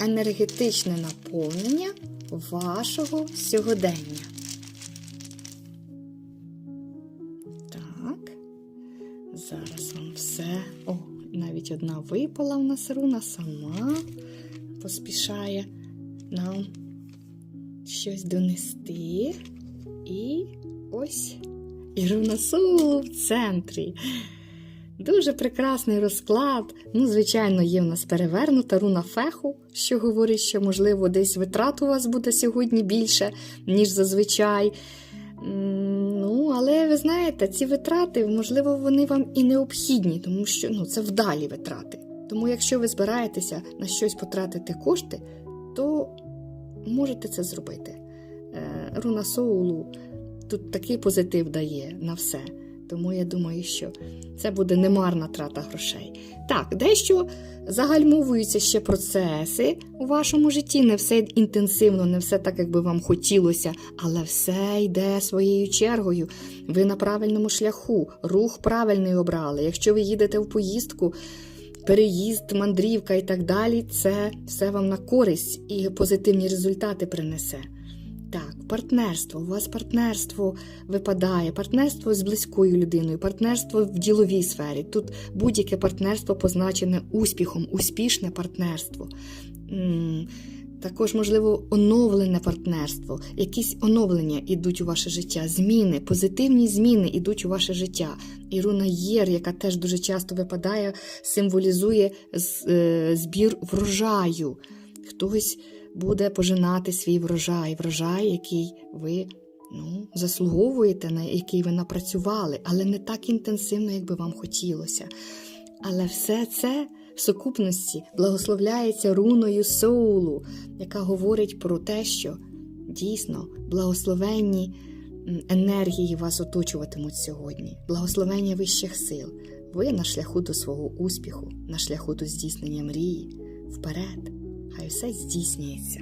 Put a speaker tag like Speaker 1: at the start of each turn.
Speaker 1: енергетичне наповнення вашого сьогодення. Так, зараз вам все. О, навіть одна випала в нас руна сама поспішає нам щось донести. І ось Ірина Сулу в центрі. Дуже прекрасний розклад. Ну, звичайно, є в нас перевернута руна феху, що говорить, що, можливо, десь витрат у вас буде сьогодні більше, ніж зазвичай. Ну, але ви знаєте, ці витрати, можливо, вони вам і необхідні, тому що ну, це вдалі витрати. Тому, якщо ви збираєтеся на щось потратити кошти, то можете це зробити. Е, Руна Соулу тут такий позитив дає на все. Тому я думаю, що це буде немарна трата грошей. Так, дещо загальмовуються ще процеси у вашому житті. Не все інтенсивно, не все так, як би вам хотілося, але все йде своєю чергою. Ви на правильному шляху, рух правильний обрали. Якщо ви їдете в поїздку, переїзд, мандрівка і так далі, це все вам на користь і позитивні результати принесе. Так, партнерство. У вас партнерство випадає, партнерство з близькою людиною, партнерство в діловій сфері. Тут будь-яке партнерство позначене успіхом, успішне партнерство. Також, можливо, оновлене партнерство, якісь оновлення йдуть у ваше життя, зміни, позитивні зміни йдуть у ваше життя. І руна Єр, яка теж дуже часто випадає, символізує е, збір врожаю. Хтось буде пожинати свій врожай, врожай, який ви ну, заслуговуєте, на який ви напрацювали, але не так інтенсивно, як би вам хотілося. Але все це в сукупності благословляється руною соулу, яка говорить про те, що дійсно благословенні енергії вас оточуватимуть сьогодні, благословення вищих сил. Ви на шляху до свого успіху, на шляху до здійснення мрії. Вперед! Хай все здійснюється.